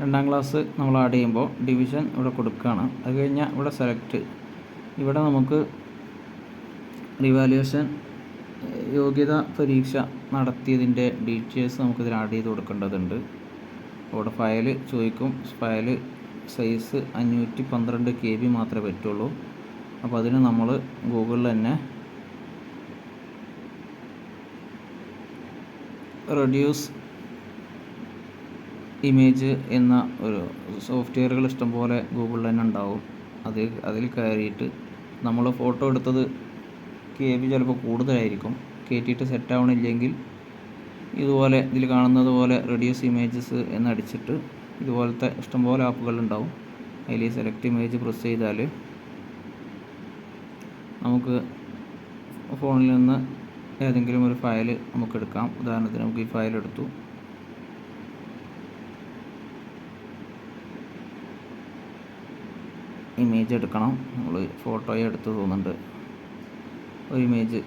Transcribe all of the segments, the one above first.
രണ്ടാം ക്ലാസ് നമ്മൾ ആഡ് ചെയ്യുമ്പോൾ ഡിവിഷൻ ഇവിടെ കൊടുക്കുകയാണ്. അത് കഴിഞ്ഞാൽ ഇവിടെ സെലക്ട് ഇവിടെ നമുക്ക് റിവാലുവേഷൻ യോഗ്യത പരീക്ഷ നടത്തിയതിന്റെ ഡീറ്റെയിൽസ് നമുക്കിതിൽ ആഡ് ചെയ്ത് കൊടുക്കേണ്ടതുണ്ട്. അവിടെ ഫയൽ ചോദിക്കും. ഫയൽ സൈസ് അഞ്ഞൂറ്റി പന്ത്രണ്ട് കെ ബി മാത്രമേ പറ്റുള്ളൂ. അപ്പോൾ അതിന് നമ്മൾ ഗൂഗിളിൽ തന്നെ റെഡ്യൂസ് ഇമേജ് എന്ന ഒരു സോഫ്റ്റ്വെയറുകൾ ഇഷ്ടംപോലെ ഗൂഗിളിൽ തന്നെ ഉണ്ടാവും. അത് അതിൽ കയറിയിട്ട് നമ്മൾ ഫോട്ടോ എടുത്തത് കെ ബി ചിലപ്പോൾ കൂടുതലായിരിക്കും. കയറ്റിയിട്ട് സെറ്റ് ആവണില്ലെങ്കിൽ ഇതുപോലെ ഇതിൽ കാണുന്നത് പോലെ റെഡ്യൂസ് ഇമേജസ് എന്നടിച്ചിട്ട് ഇതുപോലത്തെ ഇഷ്ടംപോലെ ആപ്പുകൾ ഉണ്ടാവും. അതിൽ സെലക്ട് ഇമേജ് പ്രസ് ചെയ്താൽ നമുക്ക് ഫോണിൽ നിന്ന് ഏതെങ്കിലും ഒരു ഫയൽ നമുക്ക് എടുക്കാം. ഉദാഹരണത്തിന് നമുക്ക് ഈ ഫയൽ എടുത്തു. ഇമേജ് എടുക്കണം. നമ്മൾ ഫോട്ടോയെ എടുത്ത് തോന്നുന്നുണ്ട്. ഒരു ഇമേജ്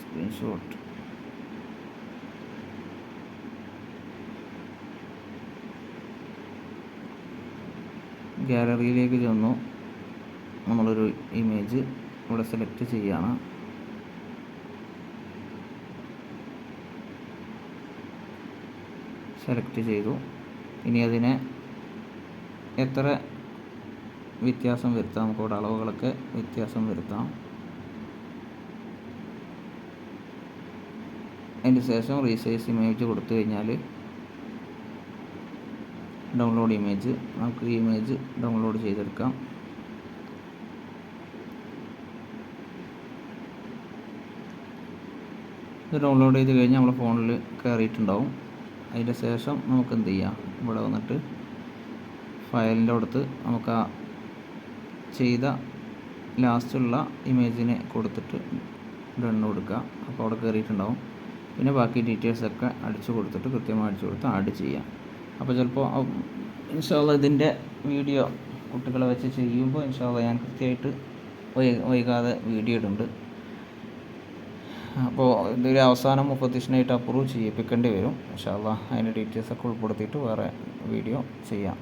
സ്ക്രീൻഷോട്ട് ഗാലറിയിലേക്ക് ചെന്നു. നമ്മളൊരു ഇമേജ് ഇവിടെ സെലക്ട് ചെയ്യുകയാണ് സെലക്ട് ചെയ്തു. ഇനി അതിനെ എത്ര വ്യത്യാസം വരുത്താം? നമുക്ക് അളവുകളൊക്കെ വ്യത്യാസം വരുത്താം. അതിന് ശേഷം റീസൈസ് ഇമേജ് കൊടുത്തു കഴിഞ്ഞാൽ ഡൗൺലോഡ് ഇമേജ് നമുക്ക് ഈ ഇമേജ് ഡൗൺലോഡ് ചെയ്തെടുക്കാം. ഇത് ഡൗൺലോഡ് ചെയ്ത് കഴിഞ്ഞാൽ നമ്മുടെ ഫോണിൽ കയറിയിട്ടുണ്ടാവും. അതിന്റെ ശേഷം നമുക്ക് എന്ത് ചെയ്യാം? ഇവിടെ വന്നിട്ട് ഫയലിന്റെ അടുത്ത് നമുക്ക് ആ ചെയ്ത ലാസ്റ്റുള്ള ഇമേജിനെ കൊടുത്തിട്ട് ഡണ്ണ് കൊടുക്കുക. അപ്പോൾ അവിടെ കയറിയിട്ടുണ്ടാവും. പിന്നെ ബാക്കി ഡീറ്റെയിൽസൊക്കെ അടിച്ചു കൊടുത്തിട്ട് കൃത്യമായി അടിച്ചു കൊടുത്ത് ആഡ് ചെയ്യാം അപ്പോൾ ചിലപ്പോൾ ഇൻഷാല്ല ഇതിന്റെ വീഡിയോ കുട്ടികളെ വെച്ച് ചെയ്യുമ്പോൾ ഇൻഷാല്ല ഞാൻ കൃത്യമായിട്ട് വൈകാതെ വീഡിയോ ഇടുന്നുണ്ട്. അപ്പോൾ ഇതൊരു അവസാനം മുപ്പത്തിഷനായിട്ട് അപ്രൂവ് ചെയ്യിപ്പിക്കേണ്ടി വരും. ഇൻഷാല്ല അതിന്റെ ഡീറ്റെയിൽസൊക്കെ ഉൾപ്പെടുത്തിയിട്ട് വേറെ വീഡിയോ ചെയ്യാം.